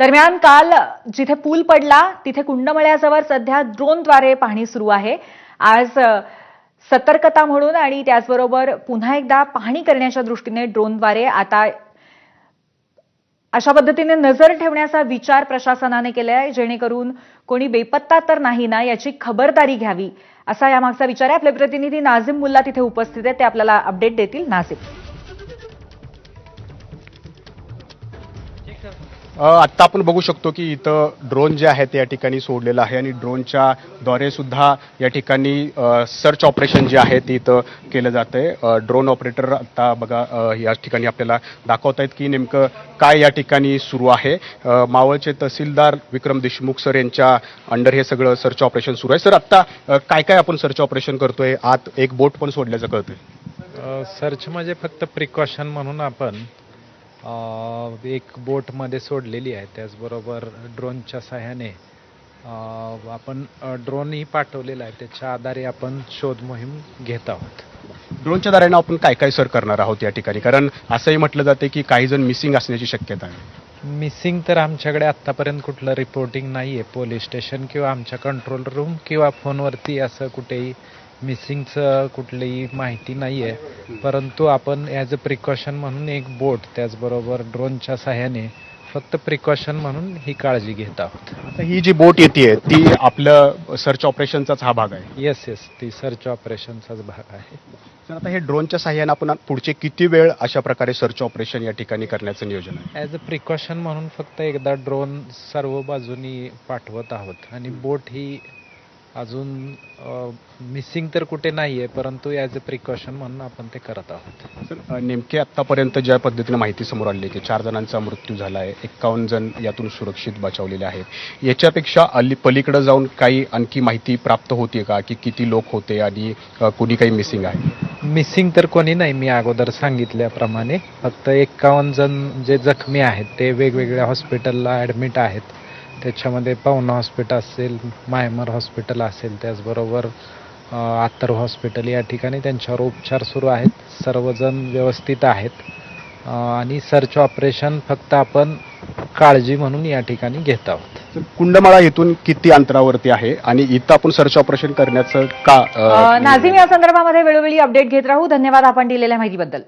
दरम्यान काल जिथे पूल पडला तिथे कुंडमळ्याजवळ सध्या ड्रोनद्वारे पाहणी सुरू आहे. आज सतर्कता म्हणून आणि त्याचबरोबर पुन्हा एकदा पाहणी करण्याच्या दृष्टीने ड्रोनद्वारे आता अशा पद्धतीने नजर ठेवण्याचा विचार प्रशासनाने केलाय जेणेकरून कोणी बेपत्ता तर नाही ना याची खबरदारी घ्यावी असा यामागचा विचार आहे. आपले प्रतिनिधी नाझिम मुल्ला तिथे उपस्थित आहेत ते आपल्याला अपडेट देतील. नाझिम. आत्ता आपण बघू शकतो की इथं ड्रोन जे आहे ते या ठिकाणी सोडलेलं आहे आणि ड्रोनच्या द्वारे सुद्धा या ठिकाणी सर्च ऑपरेशन जे आहे ते इथं केलं जातं आहे ड्रोन ऑपरेटर आत्ता बघा या ठिकाणी आपल्याला दाखवत आहेत की नेमकं काय या ठिकाणी सुरू आहे. मावळचे तहसीलदार विक्रम देशमुख सर यांच्या अंडर हे सगळं सर्च ऑपरेशन सुरू आहे. सर आत्ता काय काय आपण सर्च ऑपरेशन करतोय? आत एक बोट पण सोडल्याचं कळतंय. सर्च म्हणजे फक्त प्रिकॉशन म्हणून आपण एक बोटमध्ये सोडलेली आहे. त्याचबरोबर ड्रोनच्या सहाय्याने आपण ड्रोनही पाठवलेला आहे. त्याच्या आधारे आपण शोध मोहीम घेत आहोत. ड्रोनच्या द्वारे आपण काय काय सर करणार आहोत या ठिकाणी? कारण असंही म्हटलं जाते की काही जण मिसिंग असण्याची शक्यता आहे. मिसिंग तर आमच्याकडे आत्तापर्यंत कुठलं रिपोर्टिंग नाही आहे पोलीस स्टेशन किंवा आमच्या कंट्रोल रूम किंवा फोनवरती असं कुठेही मिसिंगचं कुठलीही माहिती नाही आहे परंतु आपण ॲज अ प्रिकॉशन म्हणून एक बोट त्याचबरोबर ड्रोनच्या सहाय्याने फक्त प्रिकॉशन म्हणून ही काळजी घेत आहोत. आता ही जी बोट येते ती आपलं सर्च ऑपरेशनचाच हा भाग आहे. येस येस ती सर्च ऑपरेशनचाच भाग आहे. तर आता हे ड्रोनच्या साह्याने आपण पुढचे किती वेळ अशा प्रकारे सर्च ऑपरेशन या ठिकाणी करण्याचं नियोजन आहे? ॲज अ प्रिकॉशन म्हणून फक्त एकदा ड्रोन सर्व बाजूनी पाठवत आहोत. आणि बोट ही अजून मिसिंग तर कुठे नाही आहे परंतु ॲज अ प्रिकॉशन म्हणून आपण ते करत आहोत. अ, नेमके आतापर्यंत ज्या पद्धतीने माहिती समोर आली की चार जणांचा मृत्यू झाला आहे एक्कावन्न जण यातून सुरक्षित बचावलेले आहेत. याच्यापेक्षा अली पलीकडे जाऊन काही आणखी माहिती प्राप्त होते का? की किती लोक होते आणि कुणी काही मिसिंग आहे? मिसिंग तर कोणी नाही मी अगोदर सांगितल्याप्रमाणे. फक्त एक्कावन्न जण जे जखमी आहेत ते वेगवेगळ्या हॉस्पिटलला ॲडमिट आहेत. त्याच्यामध्ये पवना हॉस्पिटल असेल मायमर हॉस्पिटल असेल त्याचबरोबर अ, आत्तर हॉस्पिटल या ठिकाणी त्यांच्यावर उपचार सुरू आहेत. सर्वजण व्यवस्थित आहेत. आणि सर्च ऑपरेशन फक्त आपण काळजी म्हणून या ठिकाणी घेत आहोत. कुंडमाळा इथून किती अंतरावरती आहे? आणि इथं आपण सर्च ऑपरेशन करण्याचं का नाझिम या संदर्भामध्ये वेळोवेळी अपडेट घेत राहू. धन्यवाद आपण दिलेल्या माहितीबद्दल.